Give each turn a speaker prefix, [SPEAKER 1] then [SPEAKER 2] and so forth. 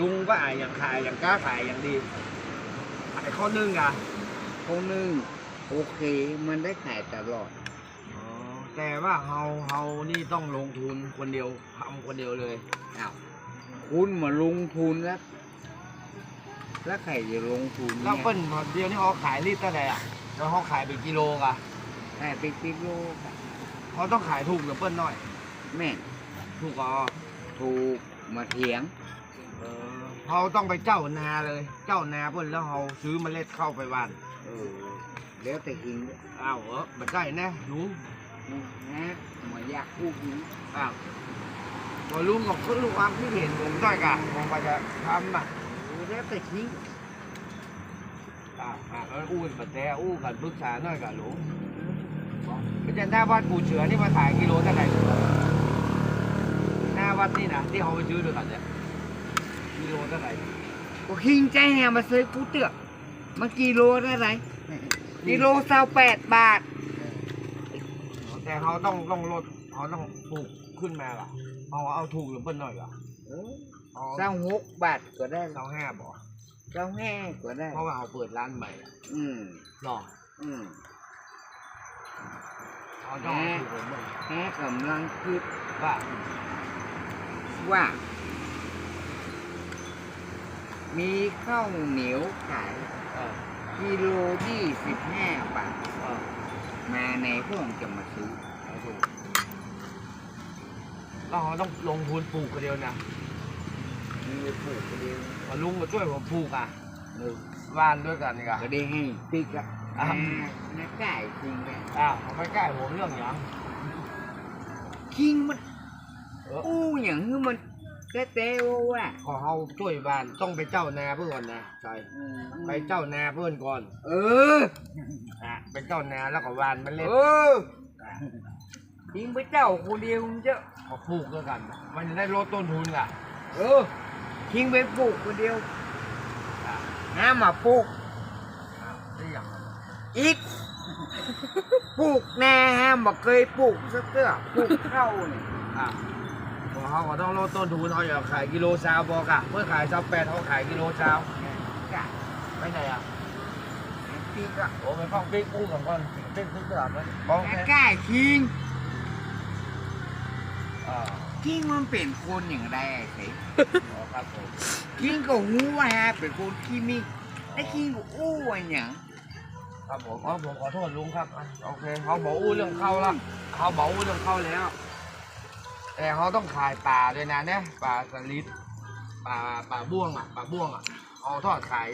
[SPEAKER 1] ลุงก็อ่ายอย่างขายอย่างกล้าขายอย่างดีขายข้อนึ่งอะ
[SPEAKER 2] เขานึ่งโอเค มันได้ขายตลอด
[SPEAKER 1] อ๋อแต่ว่าเฮาเฮานี่ต้องลงทุนคนเดียวทำคนเดียวเลย
[SPEAKER 2] อ้าวคุณมาลงทุนแล้ว แล้วใครจะลงทุน
[SPEAKER 1] แล้วเปิ้ลเดียวนี่เขาขายรีดเท่าไหร่อะแล้วเขาขายเป็นกิโลกะ
[SPEAKER 2] แต่ไปกิโลกะ
[SPEAKER 1] เขาต้องขายถูกหรือเปิ้ลน้อย
[SPEAKER 2] แม่น
[SPEAKER 1] ถูกอ๋อ
[SPEAKER 2] ถูกมาเถียง
[SPEAKER 1] เออเขาต้องไปเจ้านาเลย เจ้านาเปิ้ลแล้วเขาซื้อเมล็ดเข้าไปบ้าน
[SPEAKER 2] เออแล้วแต่กิน
[SPEAKER 1] อ้าวเออมันได้แน่ลุง
[SPEAKER 2] นะหมาอยากพูดนี้
[SPEAKER 1] อ้าวพอลุงกับคุณลุงความคิดเห็นผมด้วยกันผมก็จะทำอะ
[SPEAKER 2] แล้วแต่กิน
[SPEAKER 1] อ่าอ่าเอออู้กันปัดแต่อู้กันปรึกษาหน่อยกับลุงเป็นจะหน้าวัดปูเชือนี่มาถ่ายกิโลเท่าไหร่หน้าวัดนี่นะที่เขาไปซื้อด้วยกันเนี่ยกิ โลเท่าไหร่
[SPEAKER 2] ก็คิงใจแฮมาซื้อกูเตือกมากิโลได้ไรกิโลเศร้าแปดบาท
[SPEAKER 1] แต่เขาต้องต้องลดเขาต้องปลูกขึ้นมาล่ะเอาเอาถูกหรือเปิ้ลหน่อยก่ะเอา
[SPEAKER 2] เศร้าหกบาทก็ได้
[SPEAKER 1] เสาห้าบ่
[SPEAKER 2] เศร้าแห้ก็ได้
[SPEAKER 1] เพราะว่าเขาเปิดร้านใหม่อะ
[SPEAKER 2] อืม
[SPEAKER 1] หรอ
[SPEAKER 2] อืม
[SPEAKER 1] เขาต้องเอาถูกหรือเปิ้ล
[SPEAKER 2] แค่กำลังคิด
[SPEAKER 1] ว่า
[SPEAKER 2] ว่า มีข้าวเหนียวขาย
[SPEAKER 1] เออ
[SPEAKER 2] กิโลยี่สิบห้าบาท
[SPEAKER 1] เออ
[SPEAKER 2] มาในพวกจะมาซื้อ
[SPEAKER 1] เอาถูกแล้วเขาต้องลงทุนปลูกคนเดียวนะ
[SPEAKER 2] มีปลูกก็ได้
[SPEAKER 1] เอาลุงมาช่วยผมปลูกอะ
[SPEAKER 2] เออ
[SPEAKER 1] บ้านด้วยกันนี่กะ
[SPEAKER 2] ก็ได้ให้ปิ๊กอะ
[SPEAKER 1] อะ
[SPEAKER 2] นักไก่คิงอะ
[SPEAKER 1] อ้าวเขาไปใกล้ผมเรื่องหยัง
[SPEAKER 2] คิงมัน
[SPEAKER 1] เออ
[SPEAKER 2] อู้อย่างนี้มัน แค่เต้ว่าว่า
[SPEAKER 1] ขอเขาช่วยบ้านต้องไปเจ้านาเพื่อนก่อนนะใช่
[SPEAKER 2] อืม
[SPEAKER 1] ไปเจ้านาเพื่อนก่อน
[SPEAKER 2] เออ
[SPEAKER 1] อะไปเจ้านาแล้วก็วานมันเล่น
[SPEAKER 2] เออคิงไปเจ้าคนเดียวมันเยอะ
[SPEAKER 1] เขาปลูกด้วยกัน มันจะได้ลดต้นทุนอะ
[SPEAKER 2] เออคิงไปปลูกคนเดียวน้ามาปลูก
[SPEAKER 1] อ้าวได้อย่างนั้น
[SPEAKER 2] อีกปลูกแน่ฮะบอกเคยปลูกสักเตื้อปลูกเข้าเนี่ย
[SPEAKER 1] อะพอ เขาก็ต้องลดต้นทุนเขาอย่าขายกิโลซาวบอกอะเมื่อขายซาวแปดเขาขายกิโลซาว
[SPEAKER 2] กะ
[SPEAKER 1] ไม่ไหนอะ
[SPEAKER 2] ปีกะ
[SPEAKER 1] โอ้ไปฟังปิ๊กอู้ก่อนก่อนปิ๊กปิ๊กกลับไหมบ้อง
[SPEAKER 2] แก
[SPEAKER 1] แค่
[SPEAKER 2] กล้าคิง
[SPEAKER 1] อ่า
[SPEAKER 2] คิงมันเป็นคนอย่างไรไอ้สิ
[SPEAKER 1] อ๋อครับผม
[SPEAKER 2] คิงก็หูว่าฮะเป็นคนขี้มิกไอ้คิงก็อู้ว่าอย่าง
[SPEAKER 1] ครับผมอ๋อผมขอโทษลุงครับอะโอเค เขาบอกอู้เรื่องเข้าละเขาบอกอู้เรื่องเข้าแล้ว แต่เขาต้องขายปลาด้วยนะเนี่ยปลาสลิดปลาปลาบ้วงอะปลาบ้วงอะเอาทอดขาย